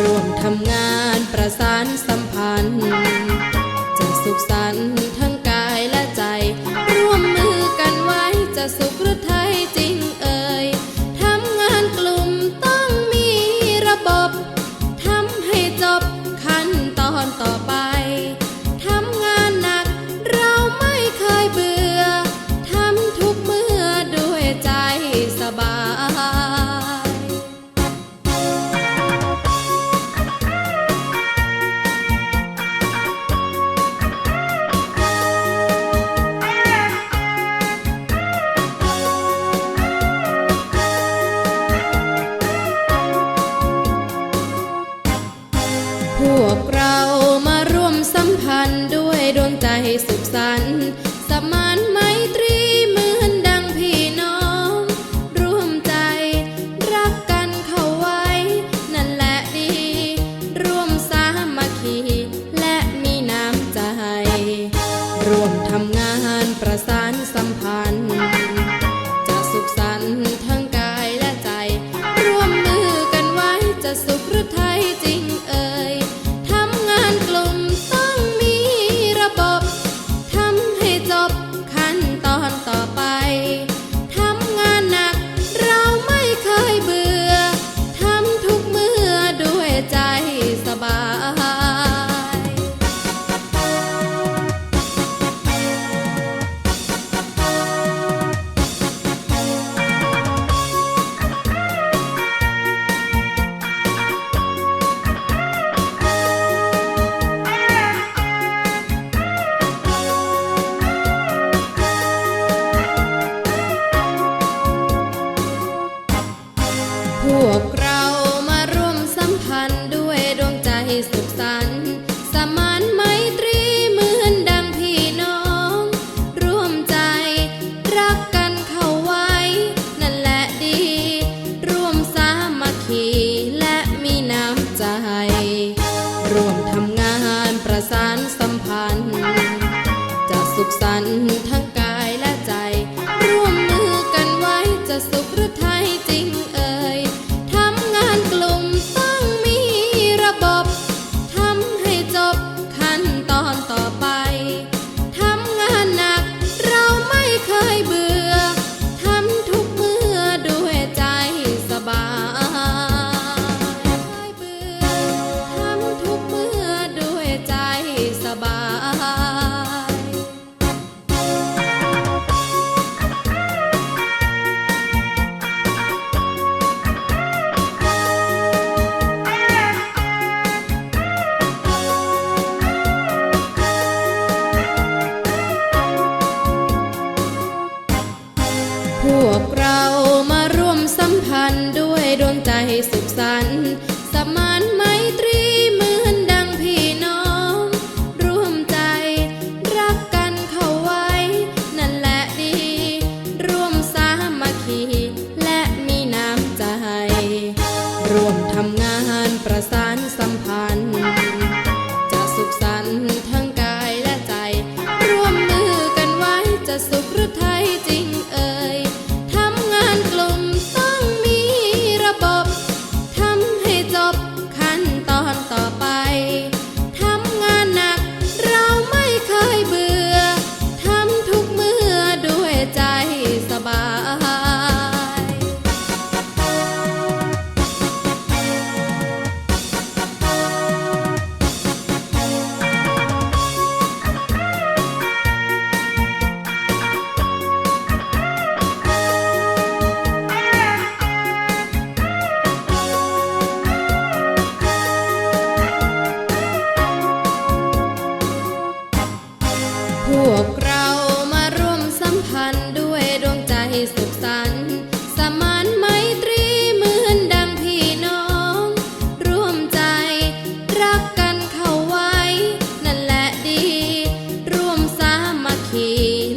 ร่วมทำงานประสานสัมพันธ์จะสุขสันต์ พวกเรามาร่วมสัมพันธ์ด้วยดวงใจสุขสันต์ ร่วมทำ สุขสันต์ พวกเรามาร่วมสัมพันธ์ด้วยดวงใจสุขสันต์สมานไมตรีเหมือนดังพี่น้อง ร่วมใจรักกันเข้าไว้ นั่นแหละดี ร่วมสามัคคี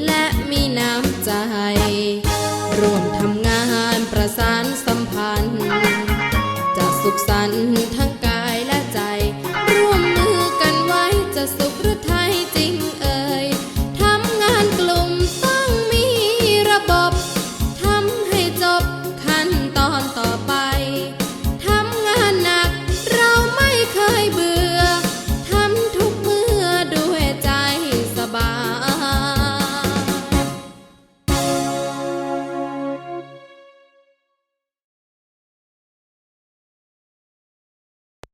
และมีน้ำใจ ร่วมทำงานประสานสัมพันธ์